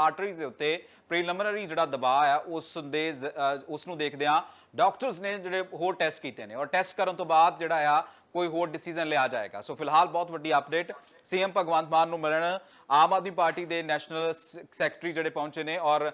Arteries ਦੇ ਉੱਤੇ preliminary ਜਿਹੜਾ ਦਬਾਅ ਆ ਉਸ ਦੇ ਉਸ ਨੂੰ ਦੇਖਦਿਆਂ ਡਾਕਟਰਸ ਨੇ ਜਿਹੜੇ ਹੋਰ ਟੈਸਟ ਕੀਤੇ ਨੇ, ਔਰ ਟੈਸਟ ਕਰਨ ਤੋਂ ਬਾਅਦ ਜਿਹੜਾ ਆ, ਕੋਈ ਹੋਰ ਡਿਸੀਜਨ ਲਿਆ ਜਾਏਗਾ। ਸੋ ਫਿਲਹਾਲ ਬਹੁਤ ਵੱਡੀ ਅਪਡੇਟ ਸੀਐਮ ਭਗਵੰਤ ਮਾਨ ਨੂੰ ਮਿਲਣ। ਆਮ ਆਦਮੀ ਪਾਰਟੀ ਦੇ ਨੈਸ਼ਨਲ ਸੈਕਟਰੀ ਜਿਹੜੇ ਪਹੁੰਚੇ ਨੇ, ਔਰ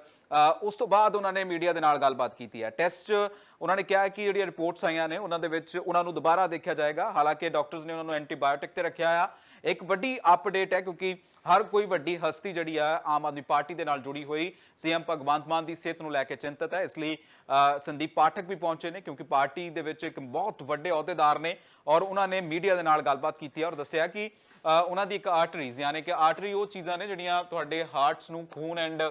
ਉਸ ਤੋਂ ਬਾਅਦ ਉਹਨਾਂ ਨੇ ਮੀਡੀਆ ਦੇ ਨਾਲ ਗੱਲਬਾਤ ਕੀਤੀ ਹੈ। ਟੈਸਟ 'ਚ ਉਹਨਾਂ ਨੇ ਕਿਹਾ ਕਿ ਜਿਹੜੀਆਂ ਰਿਪੋਰਟਸ ਆਈਆਂ ਨੇ, ਉਹਨਾਂ ਦੇ ਵਿੱਚ ਉਹਨਾਂ ਨੂੰ ਦੁਬਾਰਾ ਦੇਖਿਆ ਜਾਏਗਾ। ਹਾਲਾਂਕਿ ਡਾਕਟਰਸ ਨੇ ਉਹਨਾਂ ਨੂੰ ਐਂਟੀਬਾਇਓਟਿਕ ਤੇ ਰੱਖਿਆ ਆ। ਇੱਕ ਵੱਡੀ ਅਪਡੇਟ ਹੈ, ਕਿਉਂਕਿ ਹਰ ਕੋਈ ਵੱਡੀ ਹਸਤੀ ਜਿਹੜੀ ਆ, ਆਮ ਆਦਮੀ ਪਾਰਟੀ ਦੇ ਨਾਲ ਜੁੜੀ ਹੋਈ ਸੀਐਮ ਭਗਵੰਤ ਮਾਨ ਦੀ ਸਿਹਤ ਨੂੰ ਲੈ ਕੇ ਚਿੰਤਤ ਹੈ। ਇਸ ਲਈ ਸੰਦੀਪ ਪਾਠਕ ਵੀ ਪਹੁੰਚੇ ਨੇ ਕਿਉਂਕਿ ਪਾਰਟੀ ਦੇ ਵਿੱਚ ਇੱਕ ਬਹੁਤ ਵੱਡੇ ਅਹੁਦੇਦਾਰ ਨੇ ਔਰ ਉਹਨਾਂ ਨੇ ਮੀਡੀਆ ਦੇ ਨਾਲ ਗੱਲਬਾਤ ਕੀਤੀ ਹੈ ਔਰ ਦੱਸਿਆ ਕਿ ਉਹਨਾਂ ਦੀ ਇੱਕ ਆਰਟਰੀਜ਼ ਯਾਨੀ ਕਿ ਆਰਟਰੀ ਉਹ ਚੀਜ਼ਾਂ ਨੇ ਜਿਹੜੀਆਂ ਤੁਹਾਡੇ ਹਾਰਟਸ ਨੂੰ ਖੂਨ ਐਂਡ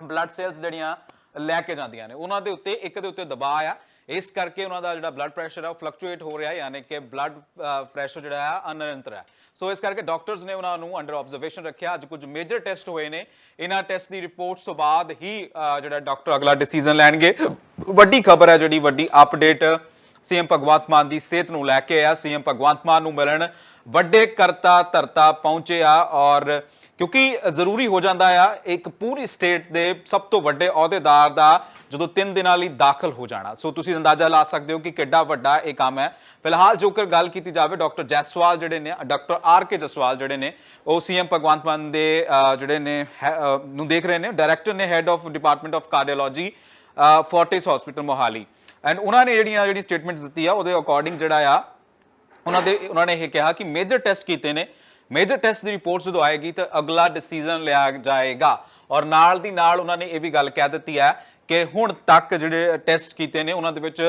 ਬਲੱਡ ਸੈਲਸ ਜਿਹੜੀਆਂ ਲੈ ਕੇ ਜਾਂਦੀਆਂ ਨੇ। ਉਹਨਾਂ ਦੇ ਉੱਤੇ, ਇੱਕ ਦੇ ਉੱਤੇ ਦਬਾਅ ਆ। ਇਸ ਕਰਕੇ ਉਹਨਾਂ ਦਾ ਜਿਹੜਾ ਬਲੱਡ ਪ੍ਰੈਸ਼ਰ ਆ, ਉਹ ਫਲਕਚੁਏਟ ਹੋ ਰਿਹਾ, ਯਾਨੀ ਕਿ ਬਲੱਡ ਪ੍ਰੈਸ਼ਰ ਜਿਹੜਾ ਆ ਅਨਿਰੰਤਰ ਹੈ ਸੋ ਇਸ ਕਰਕੇ ਡਾਕਟਰਸ ਨੇ ਉਹਨਾਂ ਨੂੰ ਅੰਡਰ ਆਬਜ਼ਰਵੇਸ਼ਨ ਰੱਖਿਆ। ਅੱਜ ਕੁਝ ਮੇਜਰ ਟੈਸਟ ਹੋਏ ਨੇ। ਇਹਨਾਂ ਟੈਸਟ ਦੀ ਰਿਪੋਰਟਸ ਤੋਂ ਬਾਅਦ ਹੀ ਜਿਹੜਾ ਡਾਕਟਰ ਅਗਲਾ ਡਿਸੀਜਨ ਲੈਣਗੇ। ਵੱਡੀ ਖਬਰ ਹੈ ਜਿਹੜੀ, ਵੱਡੀ ਅਪਡੇਟ ਸੀਐਮ ਭਗਵੰਤ ਮਾਨ ਦੀ ਸਿਹਤ ਨੂੰ ਲੈ ਕੇ ਆ ਸੀਐਮ ਭਗਵੰਤ ਮਾਨ ਨੂੰ ਮਿਲਣ ਵੱਡੇ ਕਰਤਾ ਧਰਤਾ ਪਹੁੰਚੇ ਆ ਔਰ ਕਿਉਂਕਿ ਜ਼ਰੂਰੀ ਹੋ ਜਾਂਦਾ ਆ, ਇੱਕ ਪੂਰੀ ਸਟੇਟ ਦੇ ਸਭ ਤੋਂ ਵੱਡੇ ਅਹੁਦੇਦਾਰ ਦਾ ਜਦੋਂ 3 ਦਿਨਾਂ ਲਈ ਦਾਖਲ ਹੋ ਜਾਣਾ। ਸੋ ਤੁਸੀਂ ਅੰਦਾਜ਼ਾ ਲਾ ਸਕਦੇ ਹੋ ਕਿ ਕਿੱਡਾ ਵੱਡਾ ਇਹ ਕੰਮ ਹੈ। ਫਿਲਹਾਲ ਜੋਕਰ ਗੱਲ ਕੀਤੀ ਜਾਵੇ, ਡਾਕਟਰ ਜੈਸਵਾਲ ਜਿਹੜੇ ਨੇ, ਡਾਕਟਰ ਆਰ ਕੇ ਜਸਵਾਲ ਜਿਹੜੇ ਨੇ, ਉਹ ਸੀਐਮ ਭਗਵੰਤ ਮਾਨ ਦੇ ਜਿਹੜੇ ਨੇ, ਹੈ- ਨੂੰ ਦੇਖ ਰਹੇ ਨੇ। ਡਾਇਰੈਕਟਰ ਨੇ head of department of cardiology Fortis hospital Mohali. And ਉਹਨਾਂ ਨੇ ਜਿਹੜੀਆਂ ਜਿਹੜੀ ਸਟੇਟਮੈਂਟਸ ਦਿੱਤੀ ਆ, ਉਹਦੇ ਅਕੋਰਡਿੰਗ ਜਿਹੜਾ ਆ, ਉਹਨਾਂ ਦੇ ਉਹਨਾਂ ਨੇ ਇਹ ਕਿਹਾ ਕਿ ਮੇਜਰ ਟੈਸਟ ਕੀਤੇ ਨੇ। ਮੇਜਰ ਟੈਸਟ ਦੀ ਰਿਪੋਰਟ ਜਦੋਂ ਆਏਗੀ ਤਾਂ ਅਗਲਾ ਡਿਸੀਜਨ ਲਿਆ ਜਾਏਗਾ। ਔਰ ਨਾਲ ਦੀ ਨਾਲ ਉਹਨਾਂ ਨੇ ਇਹ ਵੀ ਗੱਲ ਕਹਿ ਦਿੱਤੀ ਹੈ ਕਿ ਹੁਣ ਤੱਕ ਜਿਹੜੇ ਟੈਸਟ ਕੀਤੇ ਨੇ, ਉਹਨਾਂ ਦੇ ਵਿੱਚ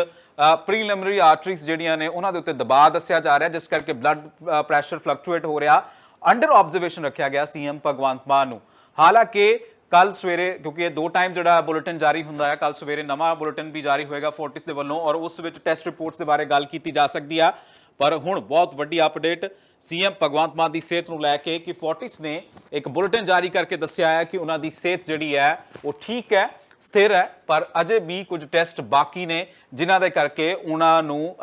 ਪ੍ਰੀਲਿਮਿਨਰੀ ਆਰਟਰੀਜ਼ ਜਿਹੜੀਆਂ ਨੇ, ਉਹਨਾਂ ਦੇ ਉੱਤੇ ਦਬਾਅ ਦੱਸਿਆ ਜਾ ਰਿਹਾ, ਜਿਸ ਕਰਕੇ ਬਲੱਡ ਪ੍ਰੈਸ਼ਰ ਫਲਕਚੁਏਟ ਹੋ ਰਿਹਾ। ਅੰਡਰ ਆਬਜ਼ਰਵੇਸ਼ਨ ਰੱਖਿਆ ਗਿਆ ਸੀਐਮ ਭਗਵੰਤ ਮਾਨ ਨੂੰ। ਹਾਲਾਂਕਿ ਕੱਲ ਸਵੇਰੇ, ਕਿਉਂਕਿ ਇਹ ਦੋ ਟਾਈਮ ਜਿਹੜਾ ਬੁਲੇਟਿਨ ਜਾਰੀ ਹੁੰਦਾ ਹੈ ਕੱਲ ਸਵੇਰੇ ਨਵਾਂ ਬੁਲੇਟਿਨ ਵੀ ਜਾਰੀ ਹੋਏਗਾ ਫੋਰਟਿਸ ਦੇ ਵੱਲੋਂ ਔਰ ਉਸ ਵਿੱਚ ਟੈਸਟ ਰਿਪੋਰਟਸ ਦੇ ਬਾਰੇ ਗੱਲ ਕੀਤੀ ਜਾ ਸਕਦੀ ਆ। ਪਰ ਹੁਣ ਬਹੁਤ ਵੱਡੀ ਅਪਡੇਟ ਸੀਐਮ ਭਗਵੰਤ ਮਾਨ ਦੀ ਸਿਹਤ ਨੂੰ ਲੈ ਕੇ ਕਿ ਫੋਰਟਿਸ ਨੇ ਇੱਕ ਬੁਲੇਟਿਨ ਜਾਰੀ ਕਰਕੇ ਦੱਸਿਆ ਹੈ ਕਿ ਉਹਨਾਂ ਦੀ ਸਿਹਤ ਜਿਹੜੀ ਹੈ, ਉਹ ਠੀਕ ਹੈ, ਸਥਿਰ ਹੈ, ਪਰ ਅਜੇ ਵੀ ਕੁਝ ਟੈਸਟ ਬਾਕੀ ਨੇ, ਜਿਨ੍ਹਾਂ ਦੇ ਕਰਕੇ ਉਹਨਾਂ ਨੂੰ